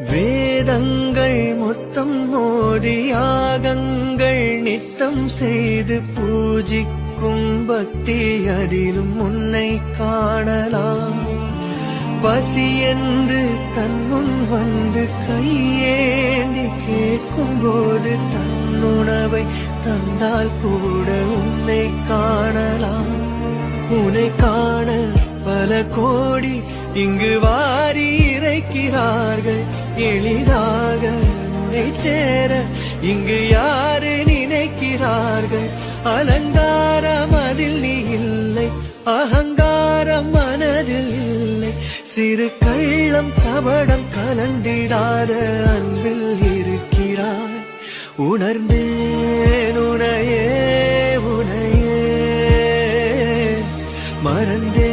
வேதங்கள் மொத்தம் மோதி யாகங்கள் நித்தம் செய்து பூஜிக்கும் பக்தி அதிலும் உன்னை காணலாம். பசி என்று தன்னுன் வந்து கையேந்தி கேட்கும் போது தன்னுணவை தந்தால் கூட உன்னை காணலாம். உன்னை காண பல கோடி இங்கு வாரி நினைக்கிறார்கள் எளிதாக உன்னை சேர இங்கு யாரு நினைக்கிறார்கள்? அலங்காரம் அதில் நீ இல்லை அகங்காரம் மனதில் இல்லை. சிறு கள்ளம் கபடம் கலந்திடாத அன்பில் இருக்கிறார் உணர்ந்தேன் உனையே உனையே மறந்தே